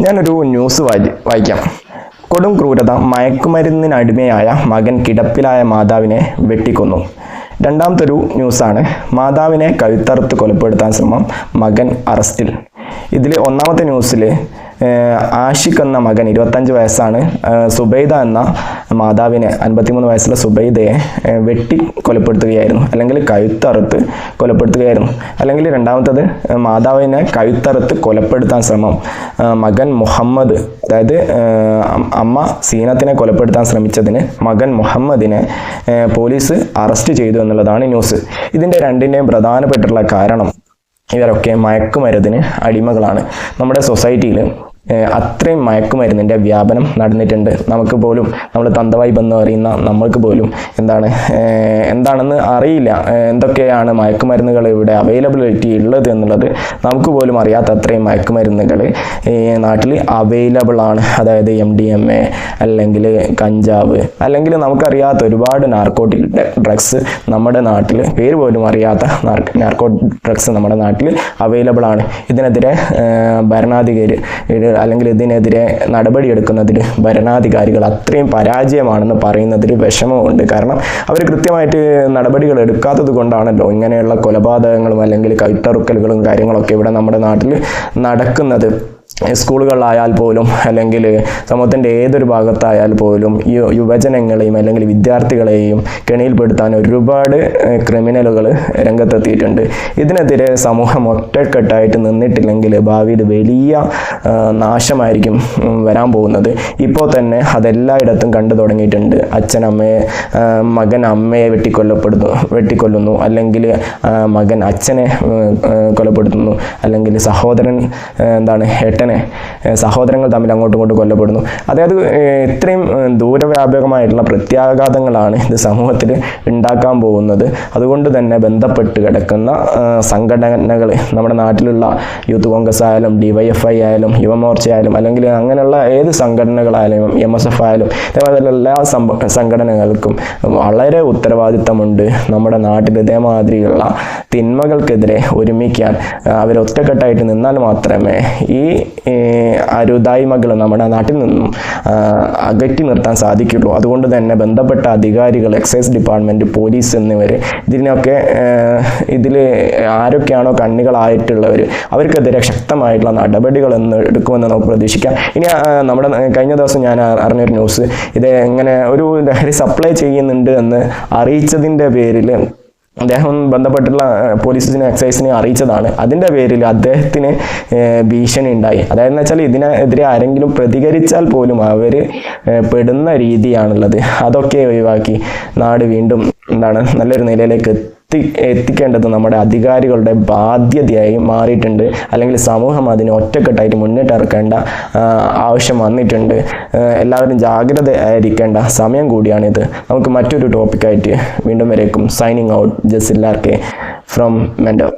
ഞാനൊരു ന്യൂസ് വായി വായിക്കാം. കൊടും ക്രൂരത മയക്കുമരുന്നിനടിമയായ മകൻ കിടപ്പിലായ മാതാവിനെ വെട്ടിക്കൊന്നു. രണ്ടാമത്തൊരു ന്യൂസാണ് മാതാവിനെ കഴുത്തറുത്ത് കൊലപ്പെടുത്താൻ ശ്രമം മകൻ അറസ്റ്റിൽ ഇതിൽ ഒന്നാമത്തെ ന്യൂസിൽ ആഷിഖ് എന്ന മകൻ ഇരുപത്തഞ്ച് വയസ്സാണ്. സുബൈദ എന്ന മാതാവിനെ അൻപത്തിമൂന്ന് വയസ്സുള്ള സുബൈദയെ വെട്ടി കൊലപ്പെടുത്തുകയായിരുന്നു. അല്ലെങ്കിൽ കഴുത്തറുത്ത് കൊലപ്പെടുത്തുകയായിരുന്നു. അല്ലെങ്കിൽ രണ്ടാമത്തത് മാതാവിനെ കഴുത്തറുത്ത് കൊലപ്പെടുത്താൻ ശ്രമം. മകൻ മുഹമ്മദ് അതായത് അമ്മ സീനത്തിനെ കൊലപ്പെടുത്താൻ ശ്രമിച്ചതിന് മകൻ മുഹമ്മദിനെ പോലീസ് അറസ്റ്റ് ചെയ്തു എന്നുള്ളതാണ് ന്യൂസ്. ഇതിന്റെ രണ്ടിന്റെയും പ്രധാനപ്പെട്ടുള്ള കാരണം ഇവരൊക്കെ മയക്കുമരുന്നിന് അടിമകളാണ്. നമ്മുടെ സൊസൈറ്റിയിൽ അത്രയും മയക്കുമരുന്നിന്റെ വ്യാപനം നടന്നിട്ടുണ്ട്. നമുക്ക് പോലും നമ്മൾ തന്തവായി ബന്ധം അറിയുന്ന നമ്മൾക്ക് പോലും എന്താണ് എന്താണെന്ന് അറിയില്ല. എന്തൊക്കെയാണ് മയക്കുമരുന്നുകൾ ഇവിടെ അവൈലബിലിറ്റി ഉള്ളത് എന്നുള്ളത് നമുക്ക് പോലും അറിയാത്ത അത്രയും മയക്കുമരുന്നുകൾ ഈ നാട്ടിൽ അവൈലബിൾ ആണ്. അതായത് എം ഡി എം എ അല്ലെങ്കിൽ കഞ്ചാവ് അല്ലെങ്കിൽ നമുക്കറിയാത്ത ഒരുപാട് നാർക്കോട്ടിക് ഡ്രഗ്സ് നമ്മുടെ നാട്ടിൽ പേര് പോലും അറിയാത്ത നാർക്കോ ഡ്രഗ്സ് നമ്മുടെ നാട്ടിൽ അവൈലബിൾ ആണ്. ഇതിനെതിരെ ഭരണാധികാരി അല്ലെങ്കിൽ ഇതിനെതിരെ നടപടിയെടുക്കുന്നതിൽ ഭരണാധികാരികൾ അത്രയും പരാജയമാണെന്ന് പറയുന്നതിൽ വിഷമമുണ്ട്. കാരണം അവർ കൃത്യമായിട്ട് നടപടികൾ എടുക്കാത്തത് കൊണ്ടാണല്ലോ ഇങ്ങനെയുള്ള കൊലപാതകങ്ങളും അല്ലെങ്കിൽ കൈത്തറുക്കലുകളും കാര്യങ്ങളൊക്കെ ഇവിടെ നമ്മുടെ നാട്ടിൽ നടക്കുന്നത്. സ്കൂളുകളിലായാൽ പോലും അല്ലെങ്കിൽ സമൂഹത്തിന്റെ ഏതൊരു ഭാഗത്തായാൽ പോലും ഈ യുവജനങ്ങളെയും അല്ലെങ്കിൽ വിദ്യാർത്ഥികളെയും കെണിയിൽപ്പെടുത്താൻ ഒരുപാട് ക്രിമിനലുകൾ രംഗത്തെത്തിയിട്ടുണ്ട്. ഇതിനെതിരെ സമൂഹം ഒറ്റക്കെട്ടായിട്ട് നിന്നിട്ടില്ലെങ്കിൽ ഭാവിയിൽ വലിയ നാശമായിരിക്കും വരാൻ പോകുന്നത്. ഇപ്പോൾ തന്നെ അതെല്ലായിടത്തും കണ്ടു തുടങ്ങിയിട്ടുണ്ട്. അച്ഛൻ അമ്മയെ മകൻ അമ്മയെ വെട്ടിക്കൊല്ലപ്പെടുന്നു വെട്ടിക്കൊല്ലുന്നു. അല്ലെങ്കിൽ മകൻ അച്ഛനെ കൊലപ്പെടുത്തുന്നു. അല്ലെങ്കിൽ സഹോദരൻ എന്താണ് ഏട്ടനെ സഹോദരങ്ങൾ തമ്മിൽ അങ്ങോട്ടും ഇങ്ങോട്ടും കൊല്ലപ്പെടുന്നു. അതായത് ഇത്രയും ദൂരവ്യാപകമായിട്ടുള്ള പ്രത്യാഘാതങ്ങളാണ് ഇത് സമൂഹത്തിൽ ഉണ്ടാക്കാൻ പോകുന്നത്. അതുകൊണ്ട് തന്നെ ബന്ധപ്പെട്ട് കിടക്കുന്ന സംഘടനകൾ നമ്മുടെ നാട്ടിലുള്ള യൂത്ത് കോൺഗ്രസ് ആയാലും ഡി വൈ ഡിവൈഎഫ്ഐ ആയാലും ആയാലും അല്ലെങ്കിൽ അങ്ങനെയുള്ള ഏത് സംഘടനകളായാലും എം എസ് എഫ് ആയാലും ഇതേമാതിരി എല്ലാ സംഘടനകൾക്കും വളരെ ഉത്തരവാദിത്തമുണ്ട് നമ്മുടെ നാട്ടിൽ ഇതേമാതിരിയുള്ള തിന്മകൾക്കെതിരെ ഒരുമിക്കാൻ ഒറ്റക്കെട്ടായിട്ട് നിന്നാൽ മാത്രമേ ഈ അരുതായ്മകൾ നമ്മുടെ നാട്ടിൽ നിന്നും അകറ്റി നിർത്താൻ സാധിക്കുള്ളൂ. അതുകൊണ്ട് തന്നെ ബന്ധപ്പെട്ട അധികാരികൾ എക്സൈസ് ഡിപ്പാർട്ട്മെന്റ് പോലീസ് എന്നിവർ ഇതിനൊക്കെ ഇതിൽ ആരൊക്കെയാണോ കണ്ണികളായിട്ടുള്ളവർ അവർക്കെതിരെ ശക്തമായിട്ടുള്ള നടപടികൾ എന്ന് എടുക്കുമെന്ന് നമുക്ക് പ്രതീക്ഷിക്കാം. ഇനി നമ്മുടെ കഴിഞ്ഞ ദിവസം ഞാൻ അറിഞ്ഞൊരു ന്യൂസ്. ഇത് എങ്ങനെ ഒരു ലഹരി സപ്ലൈ ചെയ്യുന്നുണ്ട് എന്ന് അറിയിച്ചതിന്റെ പേരിൽ അദ്ദേഹം ബന്ധപ്പെട്ടുള്ള പോലീസിനെ എക്സൈസിനെ അറിയിച്ചതാണ്. അതിന്റെ പേരിൽ അദ്ദേഹത്തിന് ഭീഷണി ഉണ്ടായി അതായത് വെച്ചാൽ ഇതിനെതിരെ ആരെങ്കിലും പ്രതികരിച്ചാൽ പോലും അവർ പെടുന്ന രീതിയാണുള്ളത്. അതൊക്കെ ഒഴിവാക്കി നാട് വീണ്ടും എന്താണ് നല്ലൊരു നിലയിലേക്ക് എത്തി എത്തിക്കേണ്ടത് നമ്മുടെ അധികാരികളുടെ ബാധ്യതയായി മാറിയിട്ടുണ്ട്. അല്ലെങ്കിൽ സമൂഹം അതിനെ ഒറ്റക്കെട്ടായിട്ട് മുന്നിട്ടിറക്കേണ്ട ആവശ്യം വന്നിട്ടുണ്ട്. എല്ലാവരും ജാഗ്രത ആയിരിക്കേണ്ട സമയം കൂടിയാണിത്. നമുക്ക് മറ്റൊരു ടോപ്പിക്കായിട്ട് വീണ്ടും വരേക്കും. സൈനിങ് ഔട്ട് ജസില്ലാർക്കെ ഫ്രം മെൻഡോ